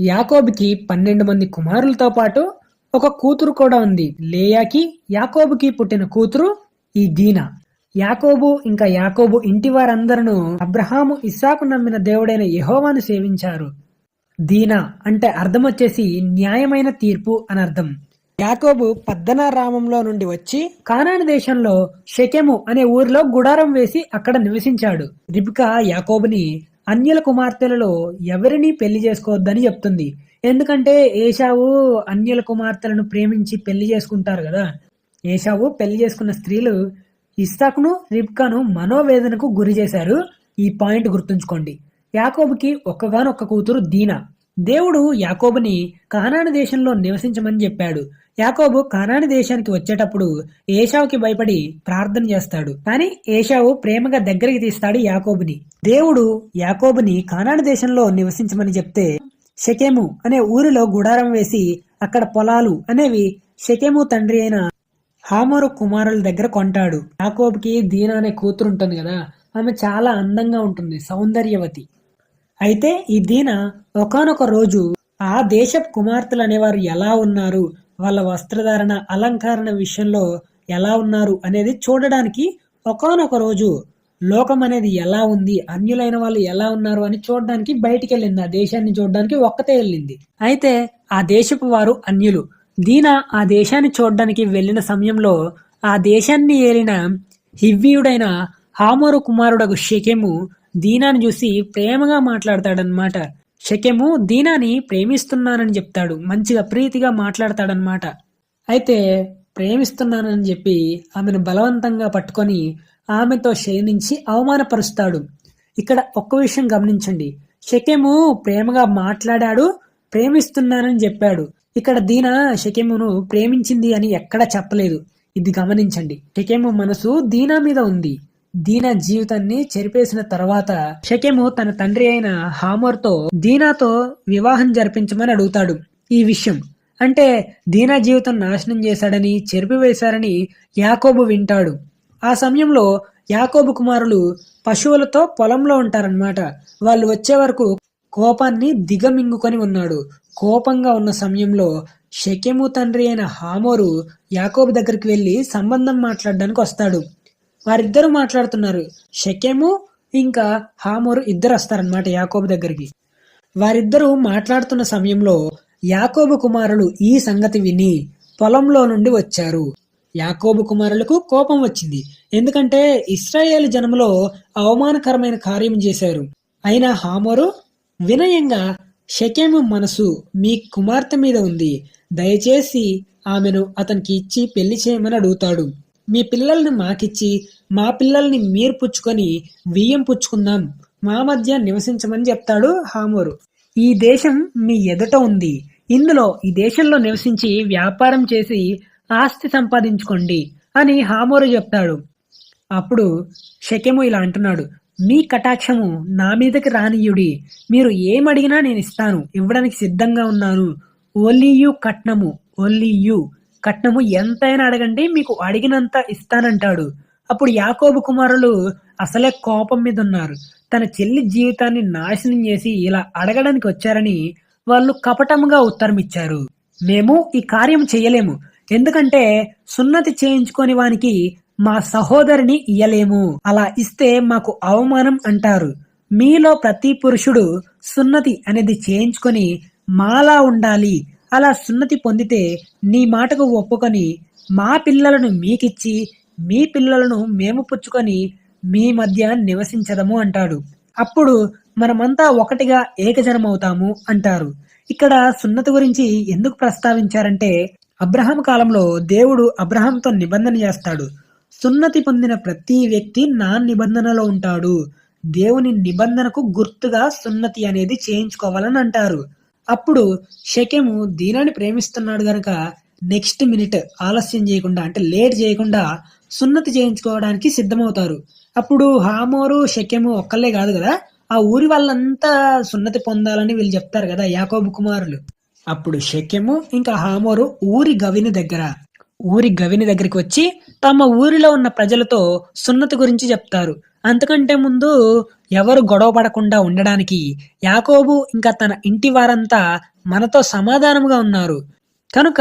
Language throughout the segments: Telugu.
యాకోబుకి పన్నెండు మంది కుమారులతో పాటు ఒక కూతురు కూడా ఉంది. లేయాకి యాకోబుకి పుట్టిన కూతురు ఈ దీనా. యాకోబు ఇంకా యాకోబు ఇంటి వారందరూ అబ్రహాము ఇస్సాకు నమ్మిన దేవుడైన యహోవాను సేవించారు. దీనా అంటే అర్థం వచ్చేసి న్యాయమైన తీర్పు అని అర్థం. యాకోబు పద్దనారామంలో నుండి వచ్చి కానాని దేశంలో షకెము అనే ఊరిలో గుడారం వేసి అక్కడ నివసించాడు. రిబికా యాకోబుని అన్యుల కుమార్తెలలో ఎవరిని పెళ్ళి చేసుకోవద్దని చెప్తుంది. ఎందుకంటే ఏషావు అన్యుల కుమార్తెలను ప్రేమించి పెళ్ళి చేసుకుంటారు కదా. ఏషావు పెళ్ళి చేసుకున్న స్త్రీలు ఇస్సాకును రిబ్కాను మనోవేదనకు గురి చేశారు. ఈ పాయింట్ గుర్తుంచుకోండి. యాకోబుకి ఒక్కగానొక్క కూతురు దీనా. దేవుడు యాకోబుని కానాను దేశంలో నివసించమని చెప్పాడు. యాకోబు కానాని దేశానికి వచ్చేటప్పుడు ఏషావుకి భయపడి ప్రార్థన చేస్తాడు. కానీ ఏషావు ప్రేమగా దగ్గరికి తీస్తాడు యాకోబుని. దేవుడు యాకోబుని కానాని దేశంలో నివసించమని చెప్తే షకేము అనే ఊరిలో గుడారం వేసి అక్కడ పొలాలు అనేవి షకేము తండ్రి అయిన హామరు కుమారుల దగ్గర కొంటాడు. యాకోబుకి దీనా అనే కూతురు ఉంటుంది కదా ఆమె చాలా అందంగా ఉంటుంది సౌందర్యవతి. అయితే ఈ దీన ఒకానొక రోజు ఆ దేశపు కుమార్తెలు అనేవారు ఎలా ఉన్నారు? వాళ్ళ వస్త్రధారణ అలంకరణ విషయంలో ఎలా ఉన్నారు అనేది చూడడానికి ఒకానొక రోజు లోకం అనేది ఎలా ఉంది? అన్యులైన వాళ్ళు ఎలా ఉన్నారు అని చూడడానికి బయటికి వెళ్ళింది ఆ దేశాన్ని చూడడానికి ఒక్కతే వెళ్ళింది. అయితే ఆ దేశపు వారు అన్యులు. దీన ఆ దేశాన్ని చూడడానికి వెళ్ళిన సమయంలో ఆ దేశాన్ని ఏలిన హివ్వీయుడైన హామోరు కుమారుడగు షెకెము దీనాని చూసి ప్రేమగా మాట్లాడతాడనమాట షకెము దీనాని ప్రేమిస్తున్నానని చెప్తాడు. మంచిగా ప్రీతిగా మాట్లాడతాడనమాట అయితే ప్రేమిస్తున్నానని చెప్పి ఆమెను బలవంతంగా పట్టుకొని ఆమెతో శయనించి అవమానపరుస్తాడు. ఇక్కడ ఒక్క విషయం గమనించండి. షకెము ప్రేమగా మాట్లాడాడు ప్రేమిస్తున్నానని చెప్పాడు. ఇక్కడ దీన షకెమును ప్రేమించింది అని ఎక్కడా చెప్పలేదు. ఇది గమనించండి. షకెము మనసు దీనా మీద ఉంది. దీనా జీవితాన్ని చెరిపేసిన తర్వాత షకెము తన తండ్రి అయిన హామర్తో దీనాతో వివాహం జరిపించమని అడుగుతాడు. ఈ విషయం అంటే దీనా జీవితం నాశనం చేశాడని చెరిపివేశారని యాకోబు వింటాడు. ఆ సమయంలో యాకోబు కుమారులు పశువులతో పొలంలో ఉంటారన్నమాట. వాళ్ళు వచ్చే వరకు కోపాన్ని దిగమింగుకొని ఉన్నాడు. కోపంగా ఉన్న సమయంలో షకెము తండ్రి అయిన హామోరు యాకోబు దగ్గరికి వెళ్ళి సంబంధం మాట్లాడడానికి వస్తాడు. వారిద్దరు మాట్లాడుతున్నారు. షకెము ఇంకా హామోరు ఇద్దరు వస్తారనమాట యాకోబు దగ్గరికి. వారిద్దరూ మాట్లాడుతున్న సమయంలో యాకోబు కుమారులు ఈ సంగతి విని పొలంలో నుండి వచ్చారు. యాకోబు కుమారులకు కోపం వచ్చింది. ఎందుకంటే ఇస్రాయేల్ జనములో అవమానకరమైన కార్యం చేశారు. అయినా హామోరు వినయంగా షకేము మనసు మీ కుమార్తె మీద ఉంది. దయచేసి ఆమెను అతనికి ఇచ్చి పెళ్ళి చేయమని అడుగుతాడు. మీ పిల్లల్ని మాకిచ్చి మా పిల్లల్ని మీరు పుచ్చుకొని బియ్యం పుచ్చుకుందాం. మా మధ్య నివసించమని చెప్తాడు హామోరు. ఈ దేశం మీ ఎదుట ఉంది. ఇందులో ఈ దేశంలో నివసించి వ్యాపారం చేసి ఆస్తి సంపాదించుకోండి అని హామోరు చెప్తాడు. అప్పుడు షకెము ఇలా అంటున్నాడు. మీ కటాక్షము నా మీదకి రానియుడి మీరు ఏమడిగినా నేను ఇస్తాను. ఇవ్వడానికి సిద్ధంగా ఉన్నాను ఓన్లీ యు కట్నము. ఓన్లీ యూ కట్నము ఎంతైనా అడగండి మీకు అడిగినంత ఇస్తానంటాడు. అప్పుడు యాకోబు కుమారులు అసలే కోపం మీద ఉన్నారు తన చెల్లి జీవితాన్ని నాశనం చేసి ఇలా అడగడానికి వచ్చారని వాళ్ళు కపటముగా ఉత్తరం ఇచ్చారు మేము ఈ కార్యం చేయలేము. ఎందుకంటే సున్నతి చేయించుకొని వానికి మా సహోదరిని ఇయ్యలేము. అలా ఇస్తే మాకు అవమానం అంటారు. మీలో ప్రతి పురుషుడు సున్నతి అనేది చేయించుకొని మాలా ఉండాలి. అలా సున్నతి పొందితే నీ మాటకు ఒప్పుకొని మా పిల్లలను మీకిచ్చి మీ పిల్లలను మేము పుచ్చుకొని మీ మధ్య నివసించదము అంటాడు. అప్పుడు మనమంతా ఒకటిగా ఏకజనమవుతాము అంటారు. ఇక్కడ సున్నతి గురించి ఎందుకు ప్రస్తావించారంటే అబ్రహాం కాలంలో దేవుడు అబ్రహాంతో నిబంధన చేస్తాడు. సున్నతి పొందిన ప్రతి వ్యక్తి నా నిబంధనలో ఉంటాడు. దేవుని నిబంధనకు గుర్తుగా సున్నతి అనేది చేయించుకోవాలని అంటారు. అప్పుడు షకెము దీనాన్ని ప్రేమిస్తున్నాడు గనక నెక్స్ట్ మినిట్ ఆలస్యం చేయకుండా అంటే లేట్ చేయకుండా సున్నతి చేయించుకోవడానికి సిద్ధమవుతారు. అప్పుడు హామోరు షకెము ఒక్కళ్ళే కాదు కదా ఆ ఊరి వాళ్ళంతా సున్నతి పొందాలని వీళ్ళు చెప్తారు కదా యాకోబు కుమారులు. అప్పుడు షకెము ఇంకా హామోరు ఊరి గవిని దగ్గర. ఊరి గవిని దగ్గరికి వచ్చి తమ ఊరిలో ఉన్న ప్రజలతో సున్నతి గురించి చెప్తారు. అంతకంటే ముందు ఎవరు గొడవ పడకుండా ఉండడానికి యాకోబు ఇంకా తన ఇంటి వారంతా మనతో సమాధానముగా ఉన్నారు. కనుక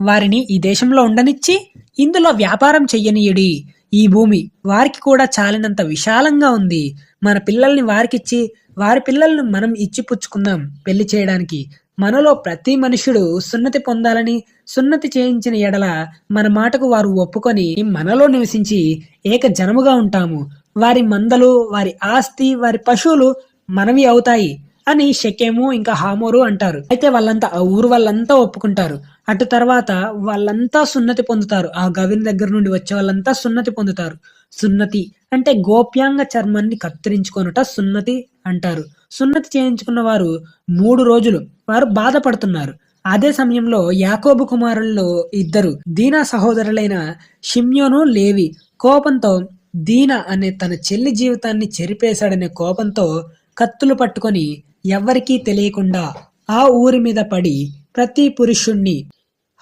వారిని ఈ దేశంలో ఉండనిచ్చి ఇందులో వ్యాపారం చెయ్యనీయడి ఈ భూమి వారికి కూడా చాలినంత విశాలంగా ఉంది. మన పిల్లల్ని వారికిచ్చి వారి పిల్లల్ని మనం ఇచ్చి పుచ్చుకుందాం పెళ్ళి చేయడానికి. మనలో ప్రతి మనుషుడు సున్నతి పొందాలని సున్నతి చేయించిన ఎడల మన మాటకు వారు ఒప్పుకొని మనలో నివసించి ఏక జనముగా ఉంటాము. వారి మందలు వారి ఆస్తి వారి పశువులు మనవి అవుతాయి అని షకేము ఇంకా హామోరు అంటారు. అయితే వాళ్ళంతా ఆ ఊరు వాళ్ళంతా ఒప్పుకుంటారు. అటు తర్వాత వాళ్ళంతా సున్నతి పొందుతారు. ఆ గవిని దగ్గర నుండి వచ్చే వాళ్ళంతా సున్నతి పొందుతారు. సున్నతి అంటే గోప్యాంగ చర్మాన్ని కత్తిరించుకొనుట సున్నతి అంటారు. సున్నతి చేయించుకున్న వారు మూడు రోజులు వారు బాధపడుతున్నారు. అదే సమయంలో యాకోబు కుమారుల్లో ఇద్దరు దీనా సహోదరులైన షిమ్యోను లేవి కోపంతో దీన అనే తన చెల్లి జీవితాన్ని చెరిపేశాడనే కోపంతో కత్తులు పట్టుకొని ఎవ్వరికీ తెలియకుండా ఆ ఊరి మీద పడి ప్రతి పురుషుణ్ణి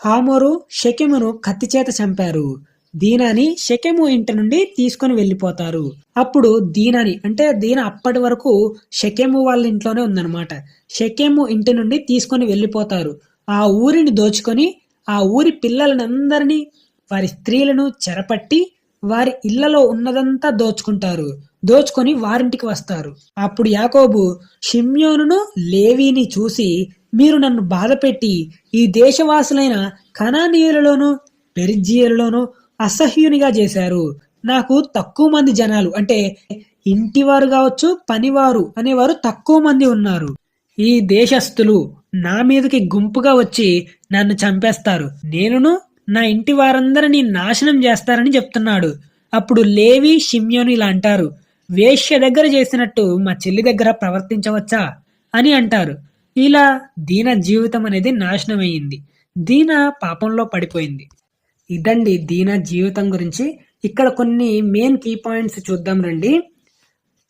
హామోరు షకెమును కత్తి చేత చంపారు. దీనాని షకెము ఇంటి నుండి తీసుకొని వెళ్ళిపోతారు. అప్పుడు దీనాని అంటే దీన అప్పటి వరకు షకెము వాళ్ళ ఇంట్లోనే ఉందన్నమాట. షకెము ఇంటి నుండి తీసుకొని వెళ్ళిపోతారు. ఆ ఊరిని దోచుకొని ఆ ఊరి పిల్లలనందరినీ వారి స్త్రీలను చెరపట్టి వారి ఇళ్ళలో ఉన్నదంతా దోచుకుంటారు. దోచుకొని వారింటికి వస్తారు. అప్పుడు యాకోబు షిమ్యోనును లేవీని చూసి మీరు నన్ను బాధపెట్టి ఈ దేశవాసులైన కనానీయులలోను పెరిజీయులలోను అసహ్యునిగా చేశారు. నాకు తక్కువ మంది జనాలు అంటే ఇంటివారు కావచ్చు పనివారు అనేవారు తక్కువ మంది ఉన్నారు. ఈ దేశస్థులు నా మీదకి గుంపుగా వచ్చి నన్ను చంపేస్తారు. నేనును నా ఇంటి వారందరినీ నాశనం చేస్తారని చెప్తున్నాడు. అప్పుడు లేవి షిమ్యోను ఇలా అంటారు వేశ్య దగ్గర చేసినట్టు మా చెల్లి దగ్గర ప్రవర్తించవచ్చా? అని అంటారు. ఇలా దీన జీవితం అనేది నాశనం అయ్యింది దీన పాపంలో పడిపోయింది. ఇదండి దీన జీవితం గురించి. ఇక్కడ కొన్ని మెయిన్ కీ పాయింట్స్ చూద్దాం రండి.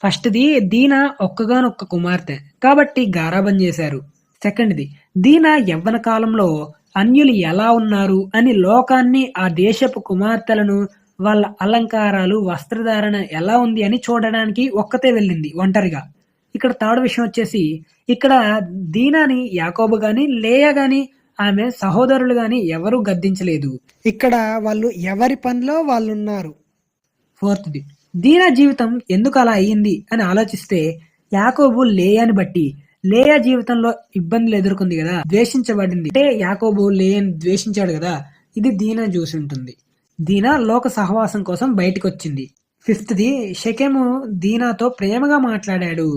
ఫస్ట్ది దీన ఒక్కగానొక్క కుమార్తె. కాబట్టి గారాబం చేశారు. సెకండ్ది దీన యవ్వన కాలంలో అన్యులు ఎలా ఉన్నారు అని లోకాన్ని ఆ దేశపు కుమార్తెలను వాళ్ళ అలంకారాలు వస్త్రధారణ ఎలా ఉంది అని చూడడానికి ఒక్కతే వెళ్ళింది ఒంటరిగా. ఇక్కడ థర్డ్ విషయం వచ్చేసి ఇక్కడ దీనాని యాకోబు గాని లేయ గాని ఆమె సహోదరులు గాని ఎవరూ గద్దించలేదు. ఇక్కడ వాళ్ళు ఎవరి పనిలో వాళ్ళు ఉన్నారు ఫోర్త్ది దీనా జీవితం ఎందుకు అలా అయ్యింది అని ఆలోచిస్తే యాకోబు లేయాని బట్టి లేయా జీవితంలో ఇబ్బందులు ఎదుర్కొంది కదా ద్వేషించబడింది. అంటే యాకోబు లేయని ద్వేషించాడు కదా ఇది దీనా చూసి ఉంటుంది. దీనా లోక సహవాసం కోసం బయటికి వచ్చింది ఫిఫ్త్ది షకెము దీనాతో ప్రేమగా మాట్లాడాడు.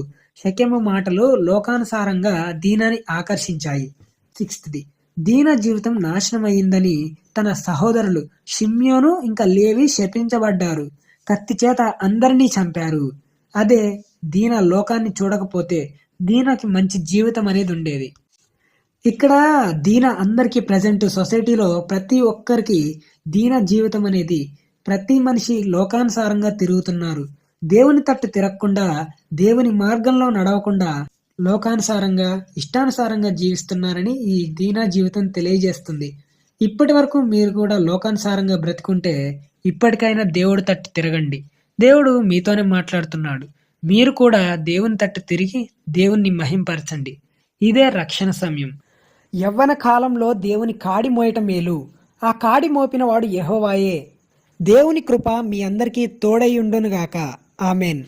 షకెము మాటలు లోకానుసారంగా దీనాని ఆకర్షించాయి. సిక్స్త్ది దీనా జీవితం నాశనం అయ్యిందని తన సహోదరులు షిమ్యోను ఇంకా లేవి శపించబడ్డారు. కత్తి చేత అందరినీ చంపారు. అదే దీన లోకాన్ని చూడకపోతే దీనకి మంచి జీవితం అనేది ఉండేది. ఇక్కడ దీన అందరికీ ప్రజెంట్ సొసైటీలో ప్రతి ఒక్కరికి దీన జీవితం అనేది ప్రతి మనిషి లోకానుసారంగా తిరుగుతున్నారు. దేవుని తట్టు తిరగకుండా దేవుని మార్గంలో నడవకుండా లోకానుసారంగా ఇష్టానుసారంగా జీవిస్తున్నారని ఈ దీనా జీవితం తెలియజేస్తుంది. ఇప్పటి వరకు మీరు కూడా లోకానుసారంగా బ్రతుకుంటే ఇప్పటికైనా దేవుడి తట్టు తిరగండి. దేవుడు మీతోనే మాట్లాడుతున్నాడు. మీరు కూడా దేవుని తట్టు తిరిగి దేవుణ్ణి మహింపరచండి. ఇదే రక్షణ సమయం. యవ్వన కాలంలో దేవుని కాడి మోయటం మేలు. ఆ కాడి మోపిన వాడు దేవుని కృప మీ అందరికీ తోడై ఉండునుగాక. ఆమెన్.